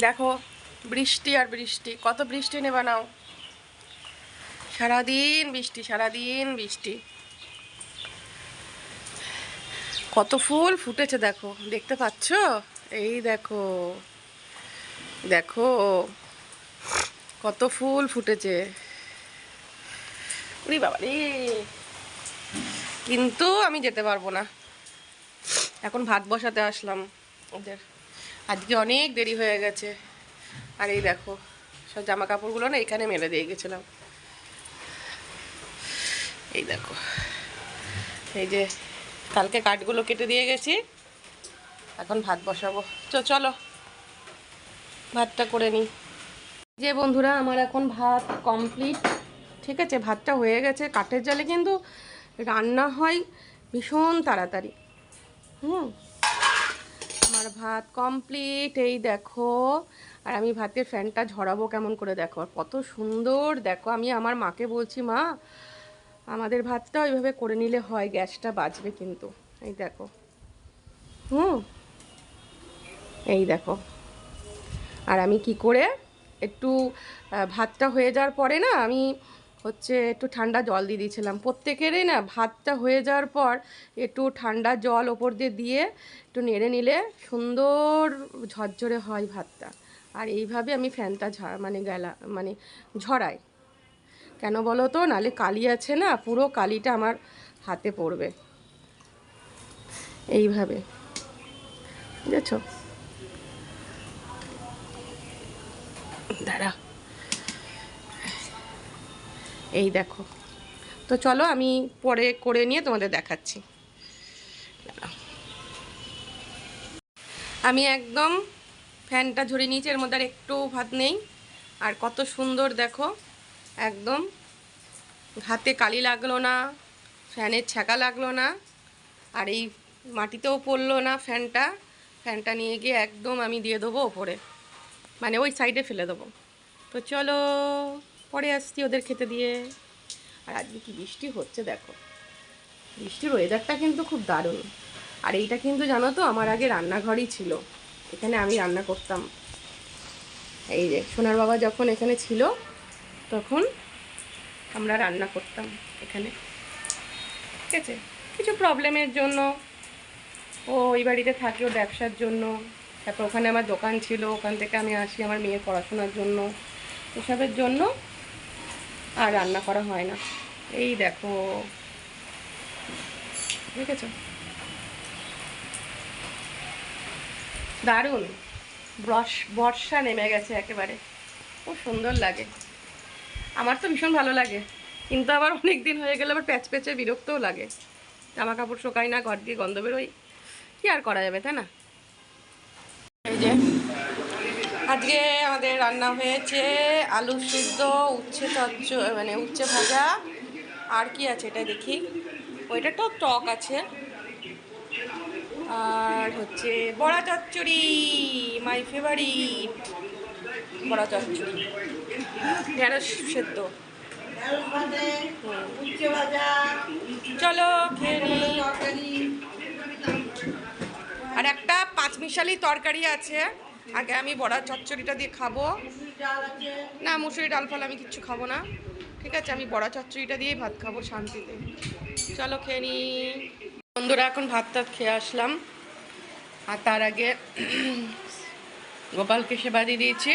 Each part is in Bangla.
দেখো, বৃষ্টি আর বৃষ্টি। কত বৃষ্টি নেবা নাও? সারাদিন বৃষ্টি সারাদিন বৃষ্টি। কত ফুল ফুটেছে দেখো, দেখতে পাচ্ছ? এই দেখো দেখো, কত ফুল ফুটেছে। উরি বাবা রে। কিন্তু আমি যেতে পারব না। এখন ভাত বসাতে আসলাম ওদের। আজকে অনেক দেরি হয়ে গেছে। আর এই দেখো, সব জামা কাপড়গুলো না এখানে মেলে দিয়ে গেছিলাম। এই দেখো, এই যে কালকে কাঠগুলো কেটে দিয়ে গেছি, এখন ভাত বসাবো। চ চলো, ভাতটা করে নিই। যে বন্ধুরা, আমার এখন ভাত কমপ্লিট ঠিক আছে, ভাতটা হয়ে গেছে। কাঠের জালে কিন্তু রান্না হয় ভীষণ তাড়াতাড়ি। হুম? আমার ভাত কমপ্লিট এই দেখো। আর আমি ভাতের ফ্যানটা ঝরাবো কেমন করে দেখো। আর কত সুন্দর, দেখো, আমি আমার মাকে বলছি, মা, আমাদের ভাতটা ওইভাবে করে নিলে হয়, গ্যাসটা বাঁচবে কিন্তু। এই দেখো। হুম। এই দেখো। আর আমি কি করে একটু ভাতটা হয়ে যাওয়ার পরে না, আমি হচ্ছে একটু ঠান্ডা জল দিয়ে দিয়েছিলাম। প্রত্যেকেরই না ভাতটা হয়ে যাওয়ার পর একটু ঠান্ডা জল ওপর দিয়ে দিয়ে একটু নেড়ে নিলে সুন্দর ঝরঝরে হয় ভাতটা। আর এইভাবে আমি ফ্যানটা মানে গেলা মানে ঝরাই। কেন বলো তো? নালে কালি আছে না, পুরো কালিটা আমার হাতে পড়বে। এইভাবে। বুঝেছ? দাঁড়া। এই দেখো। তো চলো আমি পরে করে নিয়ে তোমাদের দেখাচ্ছি। আমি একদম ফ্যানটা ঝরিয়ে নিয়েছি, এর মধ্যে আর একটু ভাত নেই। আর কত সুন্দর দেখো, একদম হাতে কালি লাগল না, ফ্যানের ছ্যাঁকা লাগল না, আর এই মাটিতেও পড়ল না ফ্যানটা। ফ্যানটা নিয়ে গিয়ে একদম আমি দিয়ে দেবো ওপরে মানে ওই সাইডে ফেলে দেবো। তো চলো। পরে আসছি ওদের খেতে দিয়ে। আর আজকে কি বৃষ্টি হচ্ছে দেখো। বৃষ্টির ওয়েদারটা কিন্তু খুব দারুণ। আর এইটা কিন্তু জানো তো, আমার আগে রান্নাঘরই ছিল। এখানে আমি রান্না করতাম। এই যে, সোনার বাবা যখন এখানে ছিল, তখন আমরা রান্না করতাম এখানে। ঠিক আছে? কিছু প্রবলেমের জন্য, ও ওই বাড়িতে থাকে ওর ব্যবসার জন্য। তারপর ওখানে আমার দোকান ছিল, ওখান থেকে আমি আসি আমার মেয়ের পড়াশোনার জন্য। এসবের জন্য আর রান্না করা হয় না। এই দেখো। দেখেছ? দারুণ। বর্ষা নেমে গেছে একেবারে। খুব সুন্দর লাগে। আমার তো ভীষণ ভালো লাগে। কিন্তু আবার অনেক দিন হয়ে গেলে আবার প্যাচ প্যাচে বিরক্তও লাগে। জামা কাপড় শোকায় না, ঘর দিয়ে গন্ধ বেরোই। কি আর করা যাবে, তাই না? এই যে আজকে আমাদের রান্না হয়েছে আলু সিদ্ধ, উচ্ছে চচ্চ মানে উচ্ছে ভাজা। আর কি আছে এটা দেখি? ওইটা তো টক আছে। আর হচ্ছে বড়া চচ্চড়ি মাই ফেভারিট বড়া চচ্চড়ি। ঢেঁড়স সেদ্ধ। চলো আর একটা পাঁচ পাঁচমিশালি তরকারি আছে। আগে আমি বড়া চচ্চড়িটা দিয়ে খাব। না মুসুরি ডাল ফল আমি কিচ্ছু খাব না। ঠিক আছে, আমি বড়া চচ্চড়িটা দিয়েই ভাত খাব শান্তিতে। চলো খেয়ে নি। বন্ধুরা, এখন ভাত টাত খেয়ে আসলাম। আর তার আগে গোপালকে সেবা দিয়ে দিয়েছি।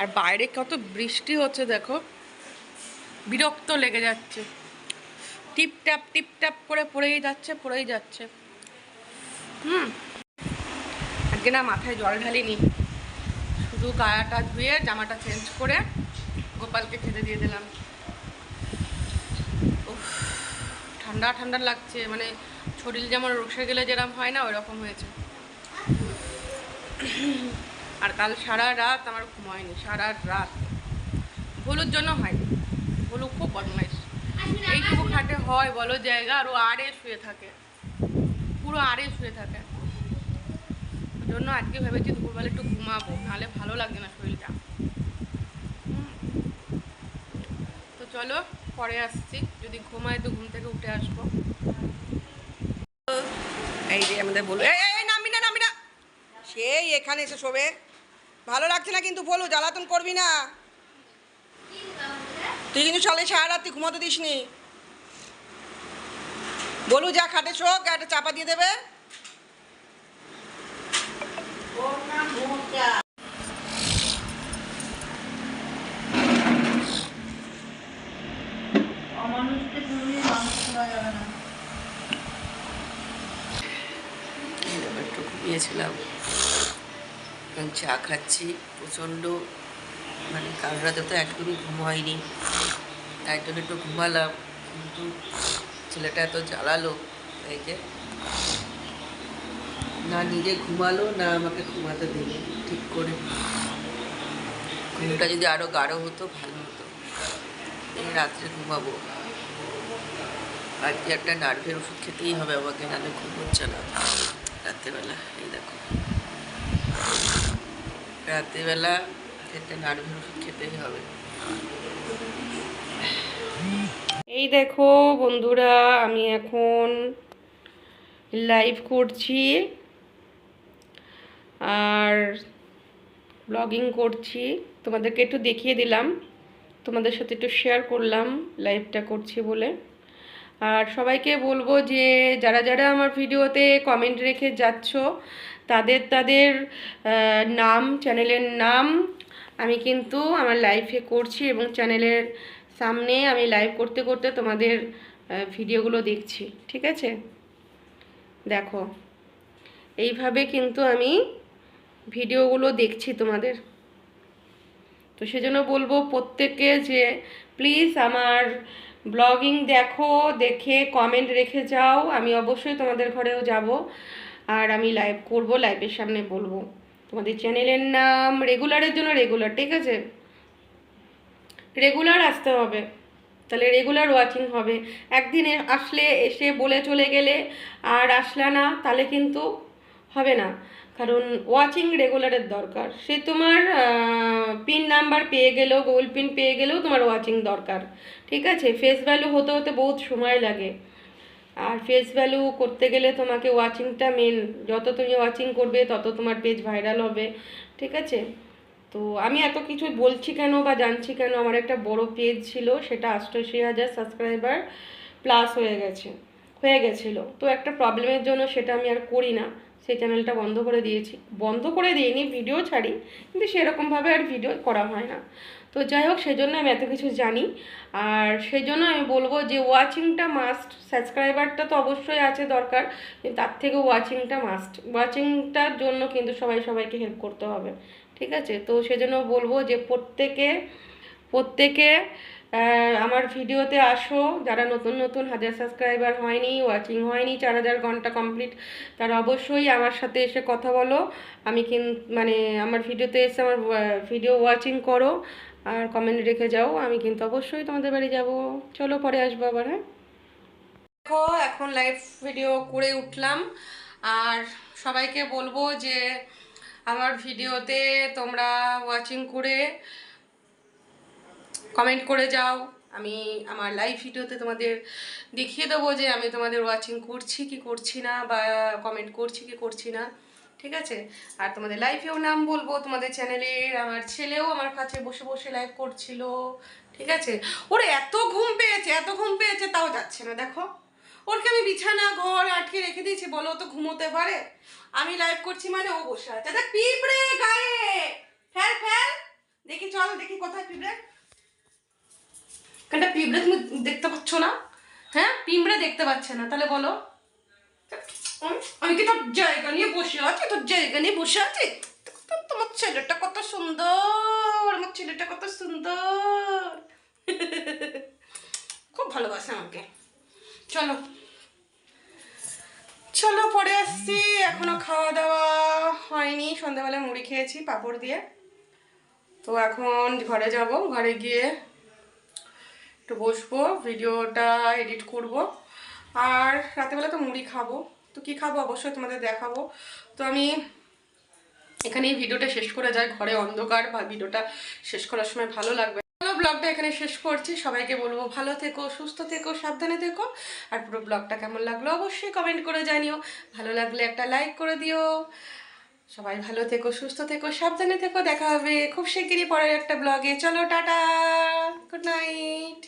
আর বাইরে কত বৃষ্টি হচ্ছে, দেখো। বিরক্ত লেগে যাচ্ছে। টিপ ট্যাপ টিপ ট্যাপ করে পড়েই যাচ্ছে পড়েই যাচ্ছে। হুম। আজকে না মাথায় জল ঢালিনি। শুধু গায়াটা ধুয়ে, জামাটা চেঞ্জ করে গোপালকে খেতে দিয়ে দিলাম। ঠান্ডা ঠান্ডা লাগছে মানে শরীর যেমন রসে গেলে যেরকম হয় না ওই রকম হয়েছে। আর কাল সারা রাত আমার ঘুম হয়নি সারা রাত। ভুলুর জন্য হয়নি ভুলু খুব বদমাইশ। এইটুকু খাটে হয় বলো জায়গা, আর ও আড়ে শুয়ে থাকে। পুরো আড়ে শুয়ে থাকে। জন্য আজকে ভেবেছি দুপুরবেলা একটু ঘুমাবো নাহলে ভালো লাগছে না শরীরটা। তো চলো পরে আসছি। যদি ঘুমায় তো ঘুম থেকে উঠে আসব। এই যে আমাদের এই, নামবি না নামবি না। সেই এখানে এসে শোবে। ভালো লাগছে না কিন্তু বলু জ্বালাতন করবি না। তুই কিন্তু চলে সারা রাত তুই ঘুমোতে দিস বলু যা খাটে শোক একটা চাপা দিয়ে দেবে এই দেখো, একটু ঘুমিয়েছিলাম চা খাচ্ছি, প্রচণ্ড মানে কাল রাতে তো একদমই ঘুম হয়নি। তাই জন্য একটু ঘুমালাম, কিন্তু ছেলেটা এত জ্বালালো এই যে না নিজে ঘুমালো, না আমাকে ঘুমাতে দিল, ঠিক করে। ঘুমটা যদি আরও গাঢ় হতো, ভালো হতো। এই রাত্রে ঘুমাবো। আজকে একটা নার্ভের ওষুধ খেতেই হবে আমাকে, নাহলে ঘুম হচ্ছে না। রাত্রেবেলা, এই দেখো। রাত্রেবেলা একটা নার্ভের ওষুধ খেতেই হবে। এই দেখো বন্ধুরা, আমি এখন লাইভ করছি। আর ব্লগিং করছি। তোমাদেরকে একটু দেখিয়ে দিলাম। তোমাদের সাথে একটু শেয়ার করলাম লাইভটা করছি বলে। আর সবাইকে বলব যে, যারা যারা আমার ভিডিওতে কমেন্ট রেখে যাচ্ছ, তাদের তাদের নাম চ্যানেলের নাম আমি কিন্তু আমার লাইভে করছি এবং চ্যানেলের সামনে আমি লাইভ করতে করতে তোমাদের ভিডিওগুলো দেখছি। ঠিক আছে? দেখো। এইভাবে কিন্তু আমি ভিডিওগুলো দেখছি তোমাদের। তো সেজন্য বলব প্রত্যেককে যে প্লিজ আমার ব্লগিং দেখো, দেখে কমেন্ট রেখে যাও। আমি অবশ্যই তোমাদের ঘরেও যাব। আর আমি লাইভ করব লাইভের সামনে বলব। তোমাদের চ্যানেলের নাম রেগুলারের জন্য রেগুলার ঠিক আছে? রেগুলার আসতে হবে। তাহলে রেগুলার ওয়াচিং হবে। একদিন আসলে, এসে বলে চলে গেলে আর আসলা না, তাহলে কিন্তু হবে না। কারণ ওয়াচিং রেগুলারের দরকার। সে তোমার পিন নাম্বার পেয়ে গেলেও গুগল পিন পেয়ে গেলেও তোমার ওয়াচিং দরকার। ঠিক আছে? ফেস ভ্যালু হতে হতে বহুত সময় লাগে। আর ফেস ভ্যালু করতে গেলে তোমাকে ওয়াচিংটা মেন যত তুমি ওয়াচিং করবে, তত তোমার পেজ ভাইরাল হবে। ঠিক আছে? তো আমি এত কিছু বলছি কেন বা জানছি কেন? আমার একটা বড় পেজ ছিল, সেটা আষ্টআশি হাজার সাবস্ক্রাইবার প্লাস হয়ে গেছে। হয়ে গেছিল। তো একটা প্রবলেমের জন্য সেটা আমি আর করি না। সেই চ্যানেলটা বন্ধ করে দিয়েছি। বন্ধ করে দিইনি ভিডিও ছাড়ি, কিন্তু সেরকমভাবে আর ভিডিও করা হয় না। তো যাই হোক, সেজন্য আমি এত কিছু জানি। আর সেই জন্য আমি বলব যে ওয়াচিংটা মাস্ট সাবস্ক্রাইবারটা তো অবশ্যই আছে দরকার তার থেকে ওয়াচিংটা মাস্ট ওয়াচিংটার জন্য কিন্তু সবাই সবাইকে হেল্প করতে হবে। ঠিক আছে? তো সেজন্য বলব যে প্রত্যেকে প্রত্যেকে আমার ভিডিওতে আসো, যারা নতুন নতুন হাজার সাবস্ক্রাইবার হয়নি ওয়াচিং হয়নি, চার হাজার ঘণ্টা কমপ্লিট তারা অবশ্যই আমার সাথে এসে কথা বলো। আমি কিন মানে আমার ভিডিওতে এসে আমার ভিডিও ওয়াচিং করো, আর কমেন্ট রেখে যাও, আমি কিন্তু অবশ্যই তোমাদের বাড়ি যাব। চলো পরে আসব আবার হ্যাঁ? দেখো, এখন লাইভ ভিডিও করে উঠলাম, আর সবাইকে বলব যে, আমার ভিডিওতে তোমরা ওয়াচিং করে কমেন্ট করে যাও। আমি আমার লাইভ ভিডিওতে তোমাদের দেখিয়ে দেবো যে আমি তোমাদের ওয়াচিং করছি কি করছি না বা কমেন্ট করছি কি করছি না, ঠিক আছে? আর তোমাদের লাইফেও নাম বলব, তোমাদের চ্যানেলের আমার ছেলেও আমার কাছে বসে বসে লাইভ করছিল, ঠিক আছে? ওর এত ঘুম পেয়েছে, এত ঘুম পেয়েছে, তাও যাচ্ছে না, দেখো। ওরকে আমি বিছানা, ঘর আটকে রেখে দিয়েছি, বলো তো ঘুমোতে পারে? আমি লাইভ করছি মানে ও বসে আছে। দেখ, পিঁপড়ে গায়ে! ফেল ফেল! দেখি, চল দেখি কোথায় পিঁপড়ে। কেনটা পিঁপড়ে তুমি দেখতে পাচ্ছ না? হ্যাঁ? পিঁপড়ে দেখতে পাচ্ছে না, তাহলে বলো। আমি- কি তোর জায়গা নিয়ে বসে আছি? তোর জায়গা নিয়ে বসে আছি? তোমার ছেলেটা কত সুন্দর, আমার ছেলেটা কত সুন্দর। খুব ভালোবাসে আমাকে। চলো। চলো, পরে আসছি। এখনও খাওয়া দাওয়া হয়নি। সন্ধ্যাবেলা মুড়ি খেয়েছি, পাঁপড় দিয়ে। তো এখন ঘরে যাব। ঘরে গিয়ে একটু বসবো, ভিডিওটা এডিট করব। আর রাতেবেলা তো মুড়ি খাব। তো কি খাব? অবশ্যই তোমাদের দেখাবো। তো আমি এখানে ভিডিওটা শেষ করে যায়। ঘরে অন্ধকার বা ভিডিওটা শেষ করার সময় ভালো লাগবে চলো ব্লগটা এখানে শেষ করছি। সবাইকে বলব ভালো থেকো, সুস্থ থেকো, সাবধানে থেকো। আর পুরো ব্লগটা কেমন লাগল অবশ্যই কমেন্ট করে জানিও। ভালো লাগলে একটা লাইক করে দিও। সবাই ভালো থেকো, সুস্থ থেকো, সাবধানে থেকো। দেখা হবে খুব শিগগিরই পরের একটা ব্লগে। চলো টাটা গুড নাইট